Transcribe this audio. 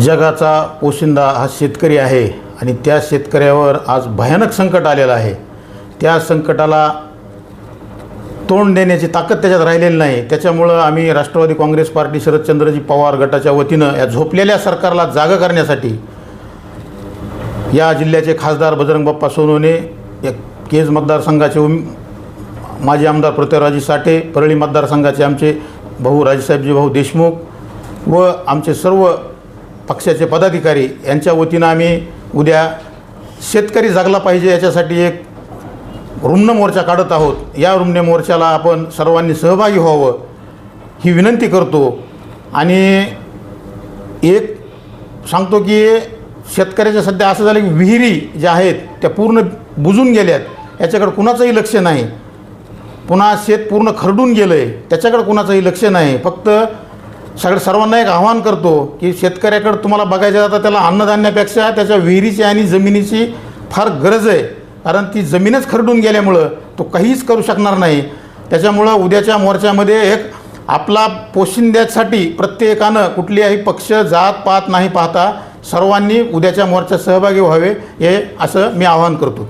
जगाचा पोशिंदा हा शेतकरी आहे आणि त्या शेतकऱ्यावर आज भयानक संकट आलेलं आहे. त्या संकटाला तोंड देण्याची ताकद त्याच्यात राहिलेली नाही. त्याच्यामुळं आम्ही राष्ट्रवादी काँग्रेस पार्टी शरदचंद्रजी पवार गटाच्या वतीनं या झोपलेल्या सरकारला जागं करण्यासाठी या जिल्ह्याचे खासदार बजरंग बाप्पा सोनवणे या केज मतदारसंघाचे उम माजी आमदार पृथ्वीराजी साठे परळी मतदारसंघाचे आमचे भाऊ राजेसाहेबजी भाऊ देशमुख व आमचे सर्व पक्षाचे पदाधिकारी यांच्या वतीनं आम्ही उद्या शेतकरी जागला पाहिजे याच्यासाठी एक रुग्ण मोर्चा काढत आहोत. या रुग्ण मोर्चाला आपण सर्वांनी सहभागी व्हावं ही विनंती करतो. आणि एक सांगतो की शेतकऱ्याच्या सध्या असं झालं की विहिरी ज्या आहेत त्या पूर्ण बुजून गेल्यात. याच्याकडे कुणाचंही लक्ष नाही. पुन्हा शेत पूर्ण खरडून गेलं आहे त्याच्याकडे कुणाचंही लक्ष नाही. फक्त सगळं सर्वांना एक आव्हान करतो की शेतकऱ्याकडे तुम्हाला बघायचं जातं त्याला अन्नधान्यापेक्षा त्याच्या विहिरीची आणि जमिनीची फार गरज आहे. कारण ती जमीनच खरडून गेल्यामुळं तो काहीच करू शकणार नाही. त्याच्यामुळं उद्याच्या मोर्चामध्ये एक आपला पोशिंद्यासाठी प्रत्येकानं कुठल्याही पक्ष जात पात नाही पाहता सर्वांनी उद्याच्या मोर्चात सहभागी व्हावे हे असं मी आवाहन करतो.